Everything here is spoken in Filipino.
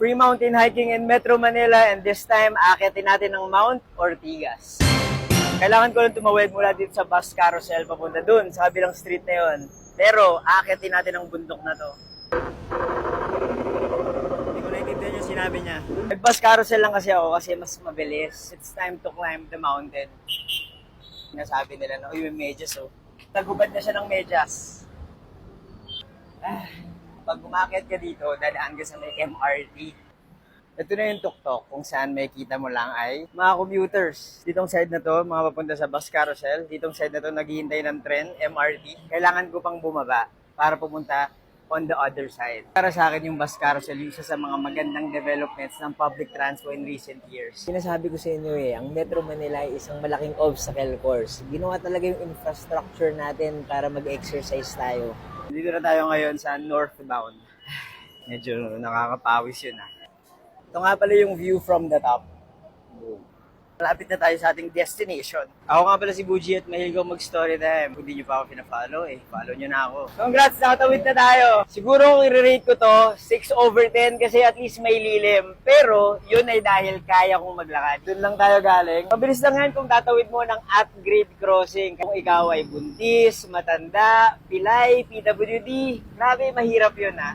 Free mountain hiking in Metro Manila and this time, aakitin natin ng Mount Ortigas. Kailangan ko lang tumawid mula dito sa bus carousel papunta dun sa kabilang street na yon. Pero aakitin natin ang bundok na to. Hindi ko naintindihan yung sinabi niya. Nag-bus carousel lang kasi ako kasi mas mabilis. It's time to climb the mountain. Nasabi nila na, uy, may medyas oh. Nagubad na siya ng medyas. Ah, pag umakit ka dito, dadaan ka sa may MRT. Ito na yung tuktok kung saan may kita mo lang ay mga commuters. Ditong side na to, mga papunta sa bus carousel. Ditong side na to, naghihintay ng tren, MRT. Kailangan ko pang bumaba para pumunta on the other side. Para sa akin yung bus carousel, yung isa sa mga magandang developments ng public transport in recent years. Sinasabi ko sa inyo eh, ang Metro Manila ay isang malaking obstacle course. Ginawa talaga yung infrastructure natin para mag-exercise tayo. Dito na tayo ngayon sa northbound. Medyo nakakapawis yun ah. Ito nga pala yung view from the top. Malapit na tayo sa ating destination. Ako nga pala si Buji at mahilig ako mag-story time. Kung di nyo pa ako pina-follow eh, follow nyo na ako. Congrats, nakatawid na tayo. Siguro kung i-rate ko to, 6 over 10 kasi at least may lilim. Pero yun ay dahil kaya kong maglakad. Doon lang tayo galing. Mabilis lang yan kung tatawid mo ng at-grade crossing. Kung ikaw ay buntis, matanda, pilay, PWD. Grabe, mahirap yun ah.